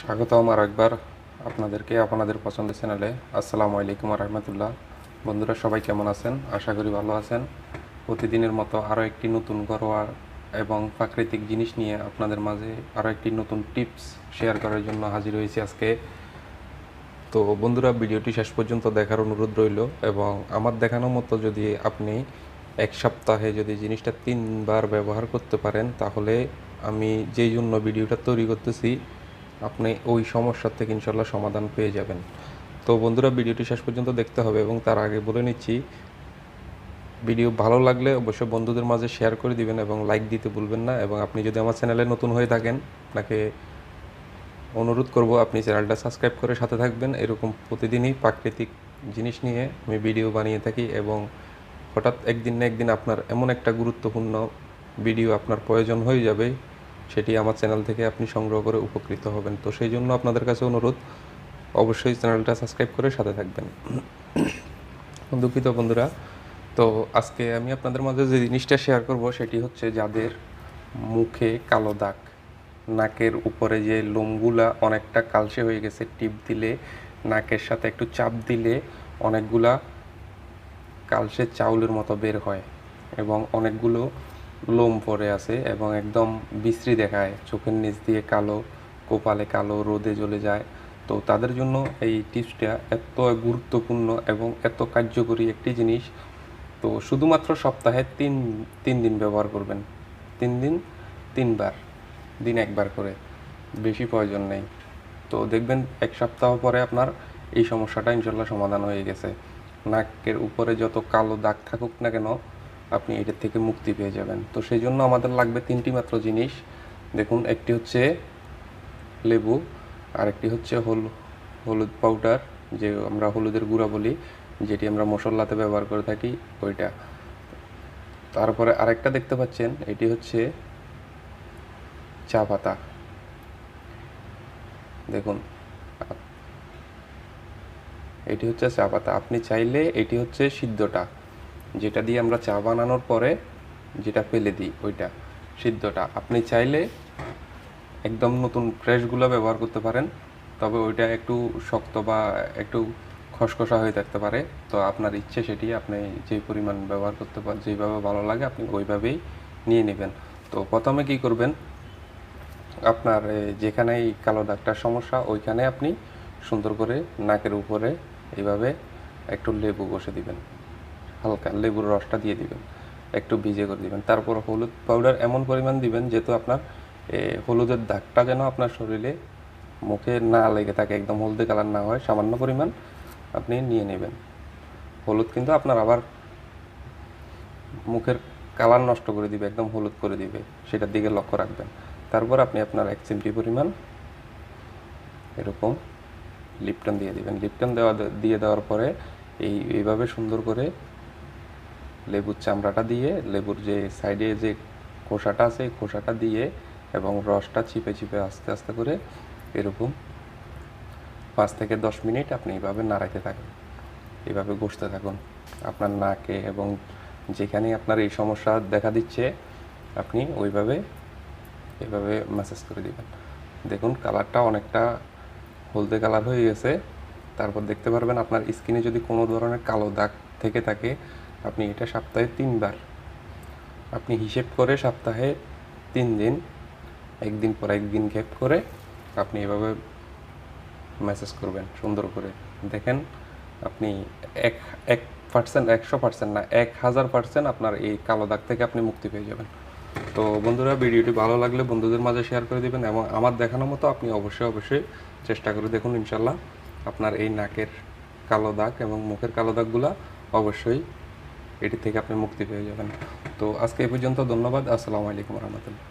স্বাগতম আর একবার আপনাদেরকে, আপনাদের পছন্দের চ্যানেলে আসসালামু আলাইকুম রহমতুল্লাহ বন্ধুরা, সবাই কেমন আছেন? আশা করি ভালো আছেন। প্রতিদিনের মতো আরও একটি নতুন ঘরোয়া এবং প্রাকৃতিক জিনিস নিয়ে আপনাদের মাঝে আরও একটি নতুন টিপস শেয়ার করার জন্য হাজির হয়েছি আজকে। তো বন্ধুরা, ভিডিওটি শেষ পর্যন্ত দেখার অনুরোধ রইল এবং আমার দেখানো মতো যদি আপনি এক সপ্তাহে যদি জিনিসটা তিনবার ব্যবহার করতে পারেন, তাহলে আমি যেই জন্য ভিডিওটা তৈরি করতেছি আপনি ওই সমস্যার থেকে ইনশাল্লাহ সমাধান পেয়ে যাবেন। তো বন্ধুরা, ভিডিওটি শেষ পর্যন্ত দেখতে হবে এবং তার আগে বলে নিচ্ছি, ভিডিও ভালো লাগলে অবশ্যই বন্ধুদের মাঝে শেয়ার করে দিবেন এবং লাইক দিতে ভুলবেন না এবং আপনি যদি আমার চ্যানেলে নতুন হয়ে থাকেন, আপনাকে অনুরোধ করব আপনি চ্যানেলটা সাবস্ক্রাইব করে সাথে থাকবেন। এরকম প্রতিদিনই প্রাকৃতিক জিনিস নিয়ে আমি ভিডিও বানিয়ে থাকি এবং হঠাৎ একদিন না একদিন আপনার এমন একটা গুরুত্বপূর্ণ ভিডিও আপনার প্রয়োজন হয়ে যাবে। সেটি আমার চ্যানেল থেকে আপনি সংগ্রহ করে উপকৃত হবেন। তো সেই জন্য আপনাদের কাছে অনুরোধ, অবশ্যই চ্যানেলটা সাবস্ক্রাইব করে সাথে থাকবেন। দুঃখিত বন্ধুরা, তো আজকে আমি আপনাদের মাঝে যে জিনিসটা শেয়ার করব সেটি হচ্ছে যাদের মুখে কালো দাগ, নাকের উপরে যে লোমগুলা অনেকটা কালসে হয়ে গেছে, টিপ দিলে, নাকের সাথে একটু চাপ দিলে অনেকগুলা কালসে চাউলের মতো বের হয় এবং অনেকগুলো লোম পড়ে আছে এবং একদম বিশ্রী দেখায়। চোখের নিচ দিয়ে কালো, কপালে কালো রোদে জ্বলে যায়। তো তাদের জন্য এই টিপসটা এত গুরুত্বপূর্ণ এবং এত কার্যকরী একটি জিনিস। তো শুধুমাত্র সপ্তাহে তিন তিন দিন ব্যবহার করবেন। তিন দিন, তিনবার, দিন একবার করে। বেশি প্রয়োজন নেই। তো দেখবেন এক সপ্তাহ পরে আপনার এই সমস্যাটা ইনশাল্লাহ সমাধান হয়ে গেছে। নাকের উপরে যত কালো দাগ থাকুক না কেন আপনি এটার থেকে মুক্তি পেয়ে যাবেন। তো সেই জন্য আমাদের লাগবে তিনটি মাত্র জিনিস। দেখুন, একটি হচ্ছে লেবু, আরেকটি হচ্ছে হল, হলুদ পাউডার যে আমরা হলুদের গুঁড়া বলি, যেটি আমরা মশলাতে ব্যবহার করে থাকি, ওইটা। তারপরে আরেকটা দেখতে পাচ্ছেন, এটি হচ্ছে চা পাতা। দেখুন এটি হচ্ছে চা পাতা। আপনি চাইলে এটি হচ্ছে সিদ্ধটা। যেটা দিয়ে আমরা চা বানানোর পরে যেটা ফেলে দিই, ওইটা, সিদ্ধটা। আপনি চাইলে একদম নতুন ফ্রেশগুলো ব্যবহার করতে পারেন, তবে ওইটা একটু শক্ত বা একটু খসখসা হয়ে থাকতে পারে। তো আপনার ইচ্ছে সেটি আপনি যে পরিমাণ ব্যবহার করতে পারেন যেভাবে ভালো লাগে আপনি ওইভাবেই নিয়ে নেবেন। তো প্রথমে কি করবেন, আপনার যেখানে এই কালো দাগটার সমস্যা, ওইখানে আপনি সুন্দর করে নাকের উপরে এইভাবে একটু লেবু বসে দিবেন। হালকা লেবুর রসটা দিয়ে দিবেন, একটু ভিজে করে দিবেন। তারপর হলুদ পাউডার এমন পরিমাণ দিবেন যেহেতু আপনার হলুদের দাগটা যেন আপনার শরীরে মুখে না লেগে থাকে, একদম হলদে কালার না হয়, সামান্য পরিমাণ আপনি নিয়ে নেবেন। হলুদ কিন্তু আপনার আবার মুখের কালার নষ্ট করে দিবে, একদম হলুদ করে দিবে, সেটার দিকে লক্ষ্য রাখবেন। তারপর আপনি আপনার এক চিমটি পরিমাণ এরকম লিপটন দিয়ে দিবেন। লিপটন দেওয়া, দিয়ে দেওয়ার পরে এই, এইভাবে সুন্দর করে লেবুর চামড়াটা দিয়ে, লেবুর যে সাইডে যে খোসাটা আছে খোসাটা দিয়ে এবং রসটা চিপে চিপে আস্তে আস্তে করে এরকম পাঁচ থেকে দশ মিনিট আপনি এইভাবে নাড়াইতে থাকুন। এভাবে ঘষতে থাকুন। আপনার নাকে এবং যেখানে আপনার এই সমস্যা দেখা দিচ্ছে, আপনি ওইভাবে, এভাবে ম্যাসেজ করে দিবেন। দেখুন কালারটা অনেকটা হলদে কালার হয়ে গেছে। তারপর দেখতে পারবেন আপনার স্কিনে যদি কোনো ধরনের কালো দাগ থেকে থাকে আপনি এটা সপ্তাহে তিনবার। আপনি হিসেব করে সপ্তাহে তিন দিন, একদিন পর একদিন গ্যাপ করে আপনি এভাবে মেসেজ করবেন, সুন্দর করে। দেখেন, আপনি এক এক পার্সেন্ট একশো পার্সেন্ট না, এক হাজার পার্সেন্ট আপনার এই কালো দাগ থেকে আপনি মুক্তি পেয়ে যাবেন। তো বন্ধুরা, ভিডিওটি ভালো লাগলে বন্ধুদের মাঝে শেয়ার করে দিবেন এবং আমার দেখানো মতো আপনি অবশ্যই অবশ্যই চেষ্টা করে দেখুন ইনশাল্লাহ আপনার এই নাকের কালো দাগ এবং মুখের কালো দাগগুলা অবশ্যই এটি থেকে আপনি মুক্তি পেয়ে যাবেন। তো আজকে এই পর্যন্ত ধন্যবাদ। আসসালামু আলাইকুম রহমতুল্লাহ।